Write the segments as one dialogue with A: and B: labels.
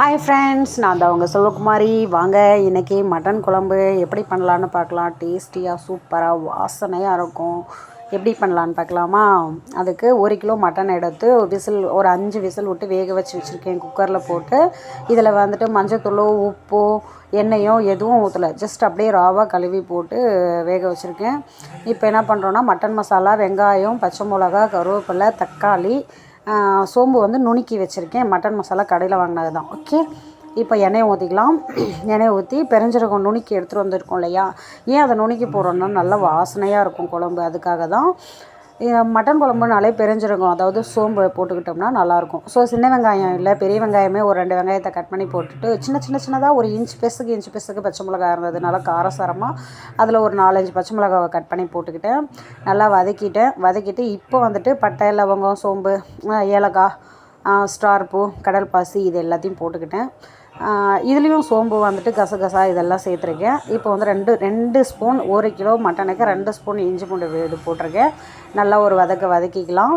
A: Hi friends நான் தான் உங்கள் செல்வகுமாரி. வாங்க இன்றைக்கி மட்டன் குழம்பு எப்படி பண்ணலான்னு பார்க்கலாம். டேஸ்டியாக சூப்பராக வாசனையாக இருக்கும். எப்படி பண்ணலான்னு பார்க்கலாமா? அதுக்கு ஒரு கிலோ மட்டன் எடுத்து விசில் ஒரு அஞ்சு விசில் விட்டு வேக வச்சு வச்சுருக்கேன். குக்கரில் போட்டு. இதில் வந்துட்டு மஞ்சத்தூளோ உப்போ எண்ணெயோ எதுவும் ஊற்றலை ஜஸ்ட் அப்படியே ராவாக கழுவி போட்டு வேக வச்சுருக்கேன். இப்போ என்ன பண்ணுறோன்னா மட்டன் மசாலா வெங்காயம் பச்சை மிளகா கருவேப்பிலை தக்காளி சோம்பு வந்து நுணுக்கி வச்சுருக்கேன். மட்டன் மசாலா கடையில் வாங்கினது தான் ஓகே இப்போ எண்ணெயை ஊற்றிக்கலாம் எண்ணெயை ஊற்றி பெருஞ்சீரகம் நுணுக்கி எடுத்துகிட்டு வந்திருக்கோம் இல்லையா? ஏன் அதை நுணுக்கி போடுறோன்னா நல்லா வாசனையாக இருக்கும் குழம்பு. அதுக்காக தான் மட்டன் குழம்புனாலே பெருஞ்சீரகம் அதாவது சோம்பு போட்டுக்கிட்டோம்னா நல்லாயிருக்கும். ஸோ சின்ன வெங்காயம் இல்லை பெரிய வெங்காயமே ஒரு ரெண்டு வெங்காயத்தை கட் பண்ணி போட்டுட்டு சின்ன சின்ன சின்னதாக ஒரு இன்ச் பெஸுக்கு இன்ச் பெஸுக்கு பச்சை மிளகா இருந்ததுனால காரசாரமாக அதில் ஒரு நாலஞ்சு பச்சை மிளகாவை கட் பண்ணி போட்டுக்கிட்டேன். நல்லா வதக்கிட்டேன். வதக்கிட்டு இப்போ வந்துட்டு பட்டை லவங்கம் சோம்பு ஏலக்காய் ஸ்டார் பூ கடல் பாசி இது எல்லாத்தையும் போட்டுக்கிட்டேன். இதுலேயும் சோம்பு வந்துட்டு கசகசா இதெல்லாம் சேர்த்துருக்கேன். இப்போ வந்து ரெண்டு ரெண்டு ஸ்பூன் ஒரு கிலோ மட்டனுக்கு ரெண்டு ஸ்பூன் இஞ்சி பூண்டு இது போட்டிருக்கேன். நல்லா ஒரு வதக்க வதக்கிக்கலாம்.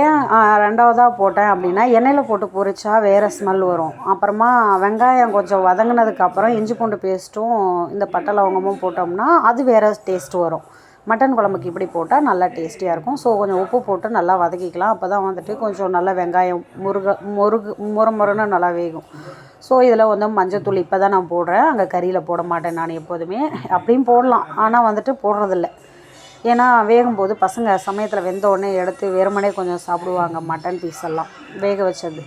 A: ஏன் ரெண்டாவதாக போட்டேன் அப்படின்னா எண்ணெயில் போட்டு பொரிச்சா வேறு ஸ்மெல் வரும். அப்புறமா வெங்காயம் கொஞ்சம் வதங்கினதுக்கப்புறம் இஞ்சி பூண்டு பேஸ்ட்டும் இந்த பட்டை லவங்கமும் போட்டோம்னா அது வேறு டேஸ்ட் வரும். மட்டன் குழம்புக்கு இப்படி போட்டால் நல்லா டேஸ்டியாக இருக்கும். ஸோ கொஞ்சம் உப்பு போட்டு நல்லா வதக்கிக்கலாம். அப்போ தான் வந்துட்டு கொஞ்சம் நல்லா வெங்காயம் முருக முருகு முற முறன்னு நல்லா வேகும். ஸோ இதில் வந்து மஞ்சத்தூள் இப்போ தான் நான் போடுறேன். அங்கே கறியில் போட மாட்டேன் நான் எப்போதுமே. அப்படியும் போடலாம். ஆனால் வந்துட்டு போடுறதில்ல. ஏன்னா வேகும்போது பசங்க சமயத்தில் வெந்த உடனே எடுத்து வெறுமனே கொஞ்சம் சாப்பிடுவாங்க மட்டன் பீஸ் எல்லாம். வேக வச்சது.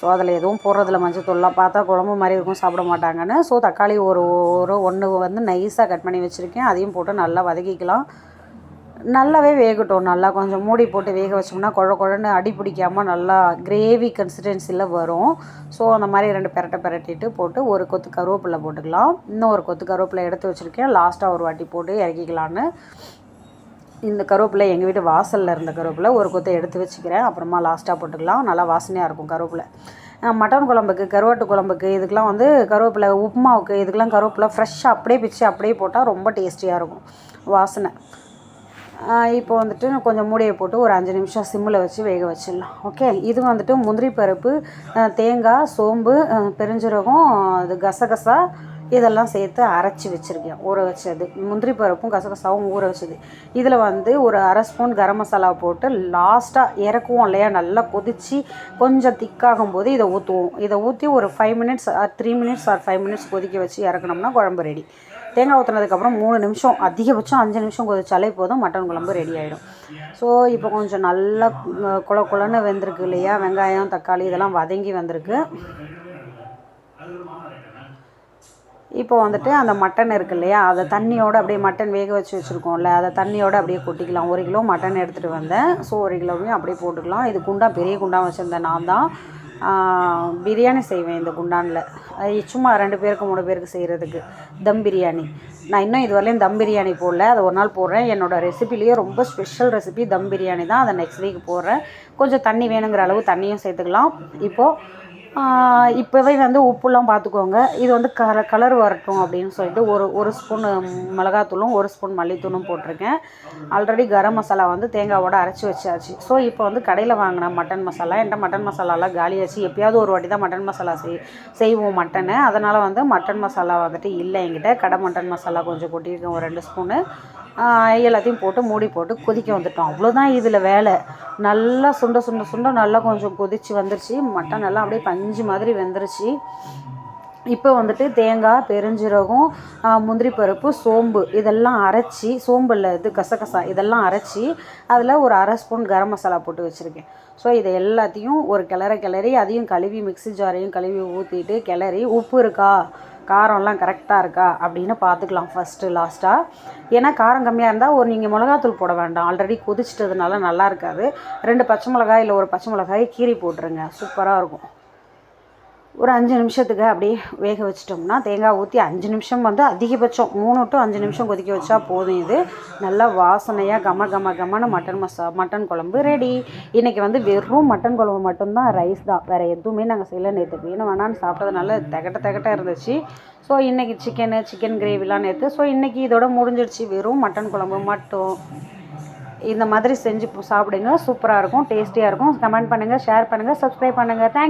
A: ஸோ அதில் எதுவும் போடுறதில்ல மஞ்சத்தூள்லாம் பார்த்தா குழம்பு மாதிரி இருக்கும் சாப்பிட மாட்டாங்கன்னு. ஸோ தக்காளி ஒரு ஒரு ஒன்று வந்து நைஸாக கட் பண்ணி வச்சுருக்கேன். அதையும் போட்டு நல்லா வதக்கிக்கலாம். நல்லாவே வேகட்டும். நல்லா கொஞ்சம் மூடி போட்டு வேக வச்சோம்னா குழ குழன்னு அடி பிடிக்காமல் நல்லா கிரேவி கன்சிஸ்டன்சியில் வரும். ஸோ அந்த மாதிரி ரெண்டு பெரட்டை பெரட்டிட்டு போட்டு ஒரு கொத்து கருவேப்பிலை போட்டுக்கலாம். இன்னும் ஒரு கொத்து கருவேப்பிலை எடுத்து வச்சுருக்கேன். லாஸ்ட்டாக ஒரு வாட்டி போட்டு இறக்கிக்கலான்னு இந்த கருவேப்பிலை எங்கள் வீட்டு வாசலில் இருந்த கருவேப்பிலை ஒரு கொத்தை எடுத்து வச்சுக்கிறேன். அப்புறமா லாஸ்ட்டாக போட்டுக்கலாம். நல்லா வாசனையாக இருக்கும் கருவேப்பிலை. மட்டன் குழம்புக்கு கருவாட்டு குழம்புக்கு இதுக்கெலாம் வந்து கருவேப்பிலை உப்புமாவுக்கு இதுக்கெலாம் கருவேப்பிலை ஃப்ரெஷ்ஷாக அப்படியே பிச்சு அப்படியே போட்டால் ரொம்ப டேஸ்டியாக இருக்கும். வாசனை. இப்போ வந்துட்டு கொஞ்சம் மூடியை போட்டு ஒரு அஞ்சு நிமிஷம் சிம்மில் வச்சு வேக வச்சிடலாம். ஓகே இது வந்துட்டு முந்திரி பருப்பு தேங்காய் சோம்பு பெருஞ்சீரகம் இது கசகசா இதெல்லாம் சேர்த்து அரைச்சி வச்சுருக்கேன். ஊற வச்சது. முந்திரி பருப்பும் கசகசாவும் ஊற வச்சது. இதில் வந்து ஒரு அரை ஸ்பூன் கரம் மசாலா போட்டு லாஸ்ட்டாக இறக்குவோம் இல்லையா? நல்லா கொதித்து கொஞ்சம் திக்காகும் போது இதை ஊற்றுவோம் இதை ஊற்றி ஒரு five minutes or three minutes or five minutes கொதிக்க வச்சு இறக்கணும்னா குழம்பு ரெடி தேங்காய் ஊற்றுனதுக்கப்புறம் மூணு நிமிஷம் அதிகபட்சம் அஞ்சு நிமிஷம் கொதிச்சாலே போதும் மட்டன் குழம்பு ரெடி ஆகிடும் ஸோ இப்போ கொஞ்சம் நல்லா குழ குழன்னு வெந்திருக்கு இல்லையா? வெங்காயம் தக்காளி இதெல்லாம் வதங்கி வந்திருக்கு. இப்போ வந்துட்டு அந்த மட்டன் இருக்கு இல்லையா? அதை தண்ணியோடு அப்படியே மட்டன் வேக வச்சு வச்சுருக்கோம்ல அதை தண்ணியோடு அப்படியே கொட்டிக்கலாம். ஒரு கிலோ மட்டன் எடுத்துகிட்டு வந்தேன். ஸோ ஒரு கிலோவையும் அப்படியே போட்டுக்கலாம். இது குண்டா பெரிய குண்டா வச்சுருந்தேன் நான் தான். பிரியாணி செய்வேன் இந்த குண்டானில். சும்மா ரெண்டு பேருக்கு மூணு பேருக்கு செய்கிறதுக்கு தம் பிரியாணி. நான் இன்னும் இதுவரையும் தம் பிரியாணி போடல. அதை ஒரு நாள் போடுறேன். என்னோடய ரெசிபிலேயே ரொம்ப ஸ்பெஷல் ரெசிபி தம் பிரியாணி தான். அதை நெக்ஸ்ட் வீக் போடுறேன். கொஞ்சம் தண்ணி வேணுங்கிற அளவு தண்ணியும் சேர்த்துக்கலாம். இப்போது இப்போவே வந்து உப்புலாம் பார்த்துக்கோங்க இது வந்து கல கலர் வரட்டும் அப்படின்னு சொல்லிட்டு ஒரு ஒரு ஸ்பூன் மிளகாத்தூளும் ஒரு ஸ்பூன் மல்லித்தூளும் போட்டிருக்கேன். ஆல்ரெடி கரம் மசாலா வந்து தேங்காவோட அரைச்சி வச்சாச்சு. ஸோ இப்போ வந்து கடையில் வாங்கின மட்டன் மசாலா என்கிட்ட மட்டன் மசாலாலாம் காலியாச்சு. எப்பயாவது ஒரு வாட்டி தான் மட்டன் மசாலா செய் செய்வோம் மட்டனு அதனால் வந்து மட்டன் மசாலா வந்துட்டு இல்லை என்கிட்ட. கடை மட்டன் மசாலா கொஞ்சம் கொட்டியிருக்கேன் ஒரு ரெண்டு ஸ்பூனு எல்லாத்தையும் போட்டு மூடி போட்டு கொதிக்க வந்துட்டோம். அவ்வளோதான் இதில் வேலை. நல்லா சுண்ட சுண்ட சுண்ட நல்லா கொஞ்சம் கொதித்து வந்துருச்சு. மட்டன் எல்லாம் அப்படியே பஞ்சு மாதிரி வெந்துருச்சு. இப்போ வந்துட்டு தேங்காய் பெருஞ்சீரகம் முந்திரி பருப்பு சோம்பு இதெல்லாம் அரைச்சி சோம்பில் இது கசகசா இதெல்லாம் அரைச்சி அதில் ஒரு அரை ஸ்பூன் கரம் மசாலா போட்டு வச்சுருக்கேன். ஸோ இதை எல்லாத்தையும் ஒரு கிளற கிளறி அதையும் கழுவி மிக்சி ஜாரையும் கழுவி ஊற்றிட்டு கிளறி உப்பு இருக்கா? காரம்லாம் கரெக்டாக இருக்கா அப்படின்னு பார்த்துக்கலாம் ஃபஸ்ட்டு லாஸ்ட்டாக ஏன்னா காரம் கம்மியாக இருந்தால் ஒரு நீங்கள் மிளகாத்தூள் போட வேண்டாம். ஆல்ரெடி கொதிச்சிட்டதுனால நல்லா இருக்காது. ரெண்டு பச்சை மிளகாய் இல்லை ஒரு பச்சை மிளகாய் கீரி போட்டுருங்க. சூப்பராக இருக்கும். ஒரு அஞ்சு நிமிஷத்துக்கு அப்படியே வேக வச்சிட்டோம்னா தேங்காய் ஊற்றி அஞ்சு நிமிஷம் வந்து அதிகபட்சம் மூணு டு அஞ்சு நிமிஷம் கொதிக்க வச்சா போதும் இது. நல்லா வாசனையாக கம கம கமன்னு மட்டன் மசா மட்டன் குழம்பு ரெடி இன்றைக்கி வந்து வெறும் மட்டன் குழம்பு மட்டும்தான் ரைஸ் தான். வேறு எதுவுமே நாங்கள் செய்யலை. நேற்று வேணும் வேணான்னு சாப்பிட்டதுனால தகட்ட திகட்ட இருந்துச்சு. ஸோ இன்றைக்கி சிக்கனு சிக்கன் கிரேவிலாம் நேற்று ஸோ இன்றைக்கி இதோட முடிஞ்சிடுச்சு. வெறும் மட்டன் குழம்பு மட்டும். இந்த மாதிரி செஞ்சு சாப்பிடுங்க. சூப்பராக இருக்கும். டேஸ்டியாக இருக்கும். கமெண்ட் பண்ணுங்கள் ஷேர் பண்ணுங்கள் சப்ஸ்கிரைப் பண்ணுங்கள் தேங்க்